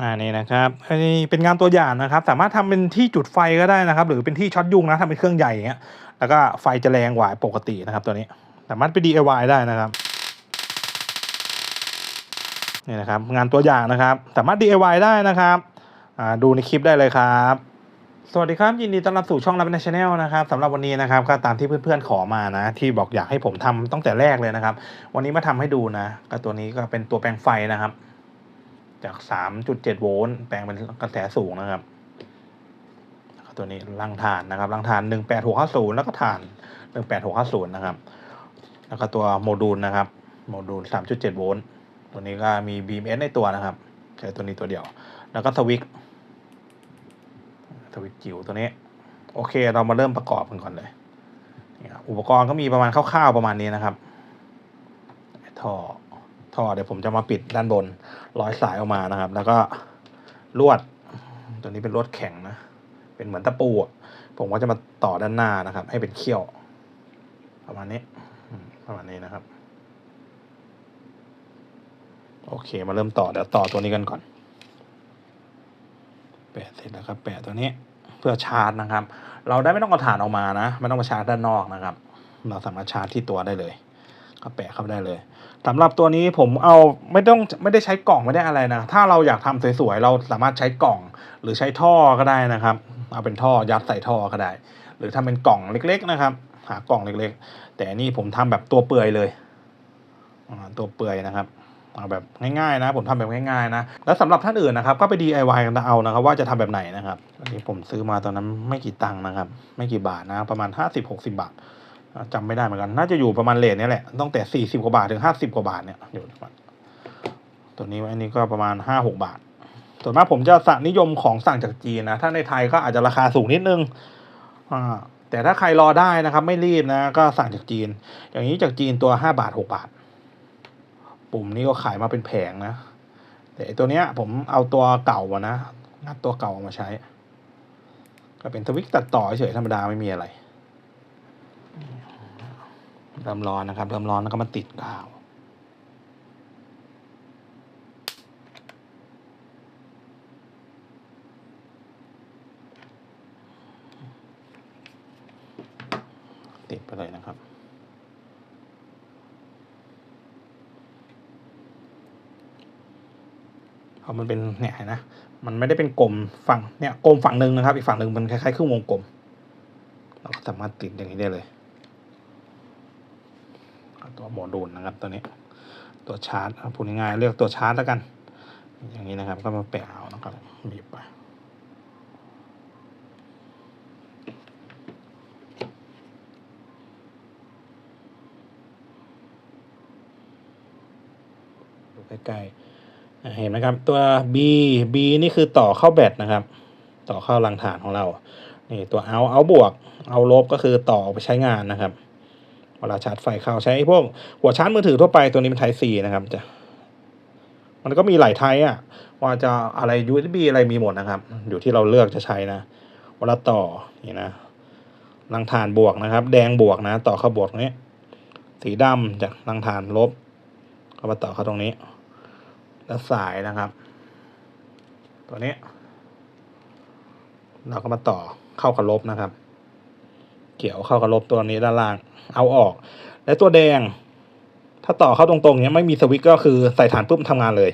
อ่านี่นะครับอันนี้เป็นงานตัวอย่างนะครับ สามารถทำเป็นที่จุดไฟก็ได้นะครับ หรือเป็นที่ช็อตยุงนะทำเป็นเครื่องใหญ่อย่างเงี้ยแล้วก็ไฟจะแรงกว่าปกตินะครับตัวนี้สามารถไป DIY ได้นะครับนี่นะครับงานตัวอย่างนะครับ สามารถ DIY ได้นะครับอ่าดูในคลิปได้เลยครับ สวัสดีครับ ยินดีต้อนรับสู่ช่องรับในชาแนลนะครับสำหรับวันนี้นะครับก็ตามที่เพื่อนๆขอมานะ ที่บอกอยากให้ผมทำตั้งแต่แรกเลยนะครับ วันนี้มาทำให้ดูนะก็ตัวนี้ก็เป็นตัวแปลงไฟนะครับ จาก 3.7 โวลต์แปลงเป็นกระแสสูงนะครับ ตัวนี้รังฐานนะครับรังฐาน 18650 แล้วก็ฐาน 18650 นะครับ แล้วก็ตัวโมดูลนะครับ โมดูล 3.7 โวลต์ตัวนี้ก็มี BMS ในตัวนะครับ ใช้ตัวนี้ตัวเดียว แล้วก็สวิตสวิตจิ๋วตัวนี้ โอเค เรามาเริ่มประกอบกันก่อนเลยนี่ครับอุปกรณ์ก็มีประมาณคร่าวๆประมาณนี้นะครับท่อ ท่อเดี๋ยวผมจะมาปิดด้านบน ร้อยสายออกมานะครับ แล้วก็ลวด ตัวนี้เป็นลวดแข็งนะ เป็นเหมือนตะปูผมก็จะมาต่อด้านหน้านะครับ ให้เป็นเขี้ยว ประมาณนี้ ประมาณนี้นะครับ โอเค มาเริ่มต่อเดี๋ยวต่อตัวนี้กันก่อน แปะเสร็จแล้วครับ แปะตัวนี้เพื่อชาร์จนะครับ เราได้ไม่ต้องเอาถ่านออกมานะ ไม่ต้องมาชาร์จด้านนอกนะครับ เราสามารถชาร์จที่ตัวได้เลย ก็แปะเข้าได้เลยสำหรับตัวนี้ผมเอาไม่ต้องไม่ได้ใช้กล่องไม่ได้อะไรนะ ถ้าเราอยากทำสวยๆเราสามารถใช้กล่องหรือใช้ท่อก็ได้นะครับ เอาเป็นท่อยัดใส่ท่อก็ได้ หรือทำเป็นกล่องเล็ก ๆนะครับ หากล่องเล็กๆ แต่นี่ผมทำแบบตัวเปื่อยเลยตัวเปื่อยนะครับเอาแบบง่ายๆนะ ผมทำแบบง่ายๆนะแล้วสำหรับท่านอื่นนะครับ ก็ไป DIY กันเอานะครับ ว่าจะทำแบบไหนนะครับอันนี้ผมซื้อมาตอนนั้นไม่กี่ตังค์นะครับ ไม่กี่บาทนะ ประมาณ 50-60 บาท อ่าจำไม่ได้เหมือนกัน น่าจะอยู่ประมาณเลทนี้แหละตั้งแต่สี่สิบกว่าบาทถึงห้าสิบกว่าบาทเนี่ยอยู่ตัวนี้อันนี้ก็ประมาณห้าหกบาท ส่วนมากผมจะสั่งนิยมของสั่งจากจีนนะ ถ้าในไทยก็อาจจะราคาสูงนิดนึงอ่าแต่ถ้าใครรอได้นะครับ ไม่รีบนะ ก็สั่งจากจีน อย่างนี้จากจีนตัวห้าบาทหกบาท ปุ่มนี้ก็ขายมาเป็นแผงนะแต่ตัวเนี้ย ผมเอาตัวเก่านะงัดตัวเก่ามาใช้ ก็เป็นสวิตช์ตัดต่อเฉยๆธรรมดาไม่มีอะไร เริ่มร้อนนะครับ เริ่มร้อนแล้วก็มาติดกาวติดไปเลยนะครับ เพราะมันเป็นเนี่ยนนะ มันไม่ได้เป็นกลมฝั่งเนี่ยกลมฝั่งหนึ่งนะครับ อีกฝั่งหนึ่งมันคล้ายๆครึ่งวงกลม เราก็สามารถติดอย่างนี้ได้เลย ตัวโมดูลนะครับตัวนี้ตัวชาร์จอะพูดง่ายๆเรียกตัวชาร์จแล้วกัน อย่างนี้นะครับก็มาแปะเอานะครับบีบไปดูใกล้ๆเห็นไหมครับตัว B B นี่คือต่อเข้าแบตนะครับ ต่อเข้ารังฐานของเรา นี่ตัวเอาเอาบวกเอาลบก็คือต่อไปใช้งานนะครับ เวลาชาร์จไฟเข้าใช้พวกหัวชาร์จมือถือทั่วไปตัวนี้เป็นไทป์ C นะครับจะมันก็มีหลายไทป์อะ ว่าจะอะไร USB อะไรมีหมดนะครับ อยู่ที่เราเลือกจะใช้นะเวลาต่อนี่นะรังฐานบวกนะครับ แดงบวกนะ ต่อเข้าบวกตรงนี้ สีดำจากรังฐานลบก็มาต่อเข้าตรงนี้ แล้วสายนะครับ ตัวนี้ เราก็มาต่อเข้ากับลบนะครับ เขียวเข้ากับลบตัวนี้ด้านล่าง เอาออก และตัวแดง ถ้าต่อเข้าตรงๆเนี้ยไม่มีสวิตช์ก็คือใส่ฐานปุ๊บทำงานเลย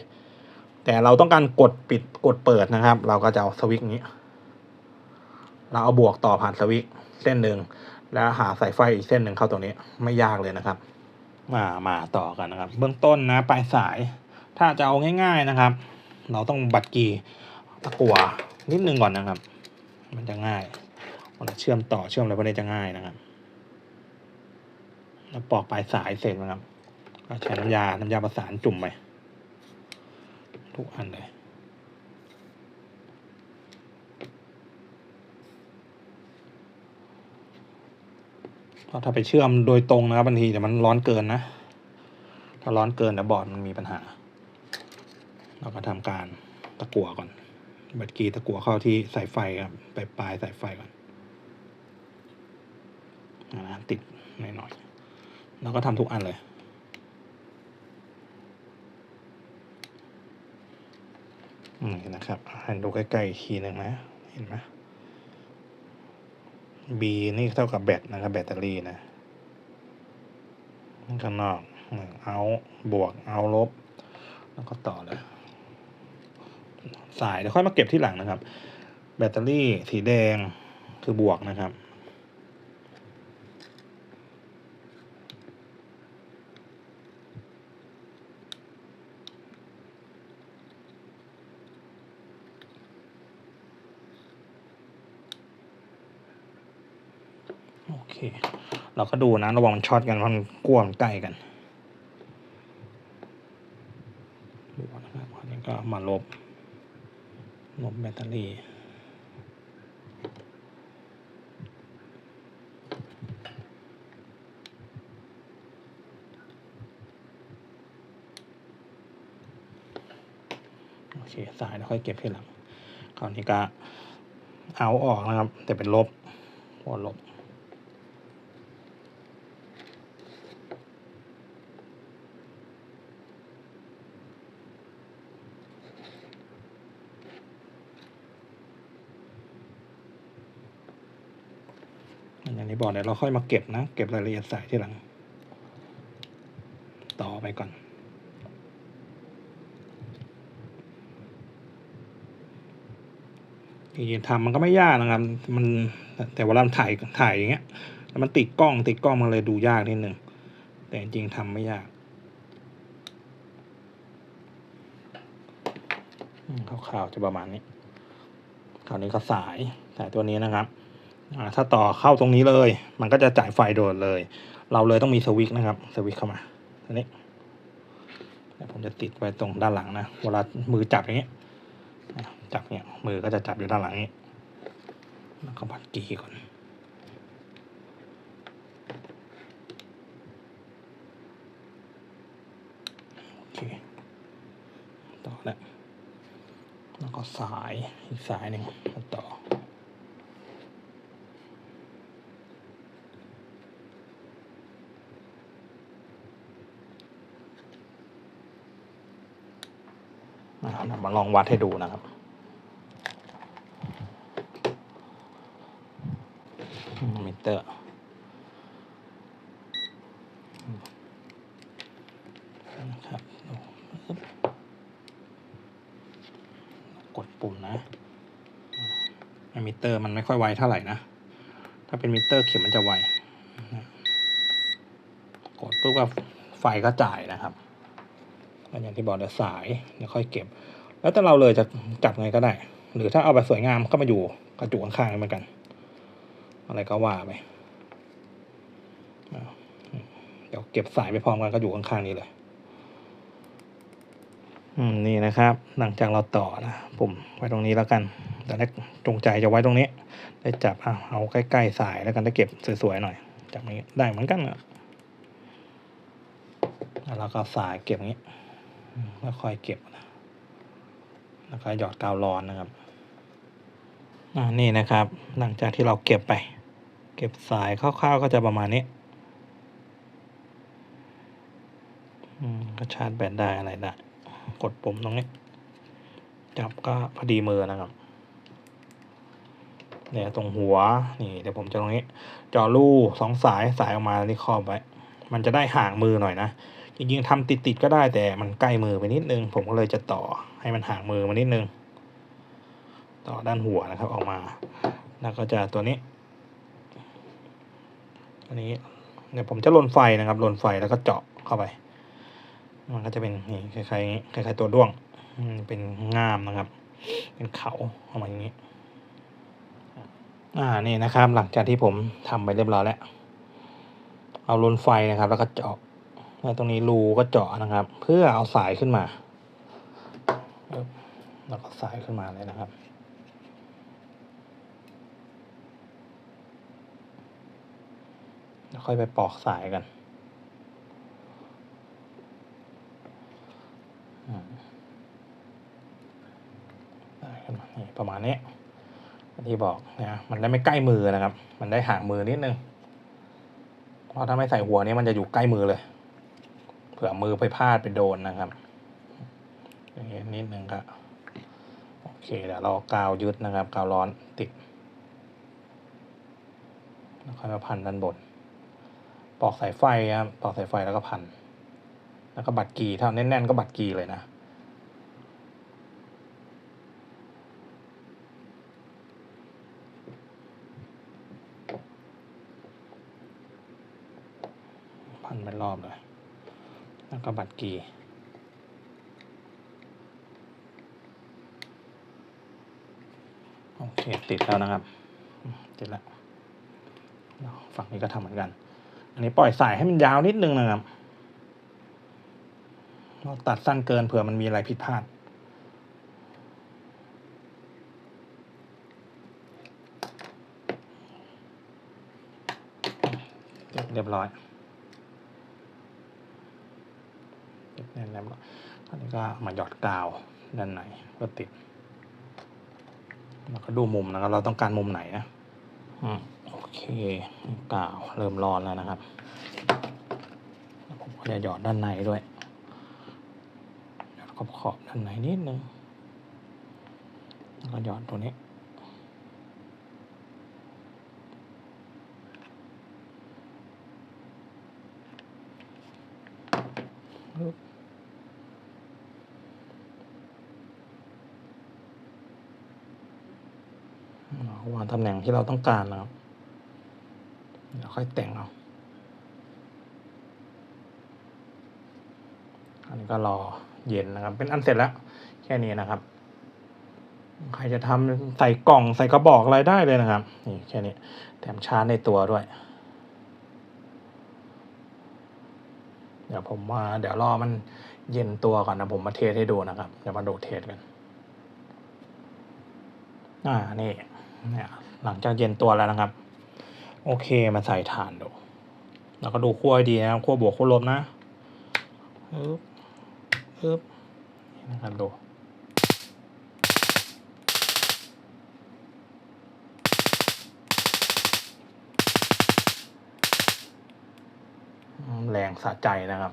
แต่เราต้องการกดปิดกดเปิดนะครับ เราก็จะเอาสวิตนี้ เราเอาบวกต่อผ่านสวิตช์เส้นหนึ่งแล้วหาสายไฟอีกเส้นหนึ่งเข้าตรงนี้ไม่ยากเลยนะครับ มามาต่อกันนะครับ เบื้องต้นนะปลายสาย ถ้าจะเอาง่าย ๆนะครับ เราต้องบัดกีตะกัวนิดนึงก่อนนะครับ มันจะง่าย เวลาเชื่อมต่อเชื่อมอะไรพวกนี้จะง่ายนะครับแล้วปอกปลายสายเสร็จนะครับก็ใช้น้ำยา น้ำยาประสานจุ่มไปทุกอันเลยถ้าไปเชื่อมโดยตรงนะครับบางทีเดี๋ยวมันร้อนเกินนะ ถ้าร้อนเกินเดี๋ยวบอร์ดมันมีปัญหา เราก็ทำการตะกั่วก่อน บัดกีตะกั่วเข้าที่สายไฟครับไปปลายสายไฟก่อน นะติดหน่อยๆแล้วก็ทำทุกอันเลยนนี่นะครับให้ดูใกล้ๆอีกทีหนึ่งนะ เห็นไหม B นี่เท่ากับแบตนะครับ แบตเตอรี่นะข้างนอกเอาบวกเอาลบ แล้วก็ต่อเลย สายเดี๋ยวค่อยมาเก็บที่หลังนะครับ แบตเตอรี่สีแดงคือบวกนะครับ โอ เค เราก็ดูนะระวังมันช็อตกันเพราะมันกลัวมันใกล้กันดูนะครับอันนี้ก็มาลบลบแบตเตอรี่โอเคสายแล้วค่อยเก็บทีหลังคราวนี้ก็เอาออกนะครับ แต่เป็นลบหัวลบางที่บอกเดี๋ยวเราค่อยมาเก็บนะ เก็บรายละเอียดสายที่หลัง ต่อไปก่อน จริงๆทำมันก็ไม่ยากนะครับ มันแต่เวลาถ่ายถ่ายอย่างเงี้ยแล้วมันติดกล้องติดกล้องมันเลยดูยากนิดนึงแต่จริงๆทำไม่ยากอืมคร่าวๆจะประมาณนี้คราวนี้ก็สายสายตัวนี้นะครับ ถ้าต่อเข้าตรงนี้เลย มันก็จะจ่ายไฟโดดเลย เราเลยต้องมีสวิตช์นะครับสวิตช์เข้ามาอันนี้ผมจะติดไว้ตรงด้านหลังนะเวลามือจับอย่างเงี้ยจับเนี่ยมือก็จะจับอยู่ด้านหลังนี้แล้วก็พัดกีก่อนโอเคต่อแล้วแล้วก็สายอีกสายหนึ่งมาต่อะเรามาลองวัดให้ดูนะครับ มิเตอร์นะครับกดปุ่มนะไอมิเตอร์มันไม่ค่อยไวเท่าไหร่นะ ถ้าเป็นมิเตอร์เข็มมันจะไว กดปุ๊บก็ไฟก็จ่ายนะครับ อย่างที่บอกเดี๋ยวสายเดี๋ยวค่อยเก็บ แล้วแต่เราเลยจะจับไงก็ได้ หรือถ้าเอาแบบสวยงามก็มาอยู่กระจุกข้างๆเหมือนกัน อะไรก็ว่าไปเดี๋ยวเก็บสายไปพร้อมกันก็อยู่ข้างๆนี้เลย อืมนี่นะครับ หลังจากเราต่อนะผมไว้ตรงนี้แล้วกัน แต่แรกจงใจจะไว้ตรงนี้ ได้จับเอาเอาใกล้ๆสายแล้วกันได้เก็บสวยๆหน่อย จับนี้ได้เหมือนกันอะแล้วเราก็สายเก็บอย่างนี้ ค่อยเก็บนะแล้วก็หยอดกาวร้อนนะครับอ่านี่นะครับ หลังจากที่เราเก็บไป เก็บสายคร่าวๆก็จะประมาณนี้อืมก็ชาร์จแบตได้อะไรได้กดปุ่มตรงนี้ จับก็พอดีมือนะครับเนี่ยตรงหัวนี่เดี๋ยวผมจะตรงนี้จอรูสองสายสายออกมาที่ครอบไว้ มันจะได้ห่างมือหน่อยนะ จริงๆทำติดๆก็ได้แต่มันใกล้มือไปนิดนึง ผมก็เลยจะต่อให้มันห่างมือมานิดนึง ต่อด้านหัวนะครับออกมา แล้วก็จะตัวนี้อันนี้เดี๋ยวผมจะลนไฟนะครับลนไฟแล้วก็เจาะเข้าไป มันก็จะเป็นนี่คล้ายๆคล้ายๆตัวด้วงเป็นง่ามนะครับ เป็นเขาออกมาอย่างนี้ อ่านี่นะครับ หลังจากที่ผมทำไปเรียบร้อยแล้ว เอาลนไฟนะครับ แล้วก็เจาะ แล้วตรงนี้รูก็เจาะนะครับ เพื่อเอาสายขึ้นมาแล้วก็สายขึ้นมาเลยนะครับแล้วค่อยไปปอกสายกันอืมสายขึ้นมานี่ประมาณนี้ที่บอกนะมันได้ไม่ใกล้มือนะครับ มันได้ห่างมือนิดนึงเพราะถ้าไม่ใส่หัวนี้มันจะอยู่ใกล้มือเลย เผื่อมือไปพลาดไปโดนนะครับอย่างนี้นิดนึงก็เคเดี๋ยวเรากาวยึดนะครับ กาวร้อนติดแล้วค่อยมาพันด้านบนปอกสายไฟครับปอกสายไฟแล้วก็พัน แล้วก็บัตรกีถ้าแน่นๆก็บัตรกีเลยนะพันเป็นรอบเลย แล้วก็บัตรกีโอเคติดแล้วนะครับ ติดแล้วฝั่งนี้ก็ทำเหมือนกัน อันนี้ปล่อยสายให้มันยาวนิดนึงนะครับเราตัดสั้นเกินเผื่อมันมีอะไรผิดพลาดเรียบร้อยติดแน่นแล้ว อันนี้ก็มาหยอดกาวด้านในก็ติด แล้วก็ดูมุมนะครับ เราต้องการมุมไหนนะอืมโอเคกาวเริ่มร้อนแล้วนะครับแล้วผมก็จะหยอดด้านในด้วยหยอดขอบขอบๆด้านในนิดนึงแล้วก็หยอดตัวนี้ ปึ๊บาตำแหน่งที่เราต้องการนะครับเดี๋ยวค่อยแต่งเอา อันนี้ก็รอเย็นนะครับ เป็นอันเสร็จแล้ว แค่นี้นะครับ ใครจะทำใส่กล่องใส่กระบอกอะไรได้เลยนะครับ นี่แค่นี้ แถมชาร์จในตัวด้วย เดี๋ยวผมมาเดี๋ยวรอมันเย็นตัวก่อนนะผมมาเทสให้ดูนะครับ เดี๋ยวมาดูเทสกัน อ่า นี่ เนี่ยหลังจากเย็นตัวแล้วนะครับ โอเคมาใส่ถ่านดูแล้วก็ดูขั้วดีนะครับขั้วบวกขั้วลบนะปึ๊บปึ๊บนี่นะครับดูแรงสะใจนะครับ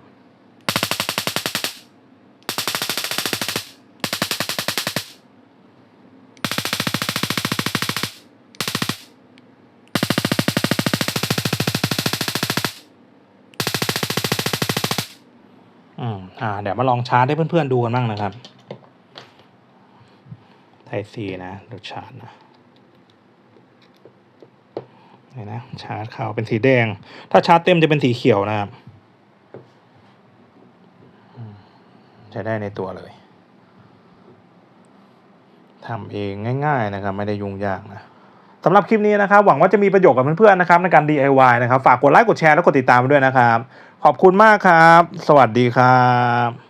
อ่าเดี๋ยวมาลองชาร์จให้เพื่อนๆดูกันบ้างนะครับ ไทซีนะดูชาร์จนะนี่นะชาร์จเข้าเป็นสีแดง ถ้าชาร์จเต็มจะเป็นสีเขียวนะครับใช้ได้ในตัวเลยทำเองง่าย ๆนะครับ ไม่ได้ยุ่งยากนะ สำหรับคลิปนี้นะครับ หวังว่าจะมีประโยชน์กับเพื่อนๆนะครับในการ DIY นะครับ ฝากกดไลค์กดแชร์และกดติดตามไปด้วยนะครับ ขอบคุณมากครับ สวัสดีครับ